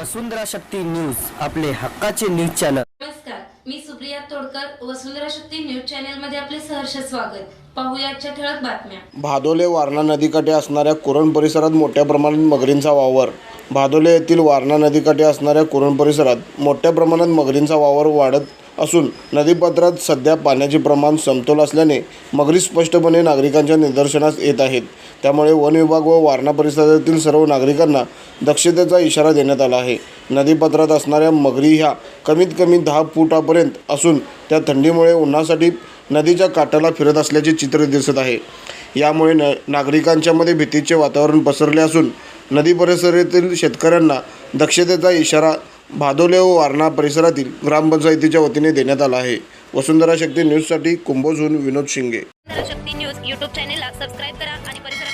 वसुंधरा Shakti news आपले हक्काचे news channel. नमस्कार मी सुप्रिया तोडकर वसुंधरा शक्ती न्यूज चॅनलमध्ये आपले सहर्ष स्वागत. पाहूया आजच्या ठळक बातम्या. भादोले वारणा नदीकाठी असणाऱ्या कुरण परिसरात मोठ्या प्रमाणात मगरींचा वावर. भादोले येथील वारणा नदीकाठी असणाऱ्या कुरण परिसरात मोठ्या प्रमाणात मगरींचा वावर वाढत असून नदीपात्रात सध्या पाण्याचे प्रमाण समतोल असल्याने मगरी स्पष्टपणे नागरिकांच्या निदर्शनास येत आहेत. त्यामुळे वन विभाग व वारणा परिसरातील सर्व नागरिकांना दक्षतेचा इशारा देण्यात आला आहे. नदीपात्रात असणाऱ्या मगरी ह्या कमीत कमी दहा फुटापर्यंत असून त्या थंडीमुळे उन्हासाठी नदीच्या काठाला फिरत असल्याचे चित्र दिसत आहे. यामुळे न नागरिकांच्यामध्ये भीतीचे वातावरण पसरले असून नदी परिसरातील शेतकऱ्यांना दक्षतेचा इशारा भादोले व वारणा परिसरातील ग्रामपंचायतीच्या वतीने देण्यात आला आहे. वसुंधरा शक्ती न्यूजसाठी कुंभोजहून विनोद शिंगे. शक्ती न्यूज यूट्यूब चॅनेलला सबस्क्राईब करा आणि परिसरात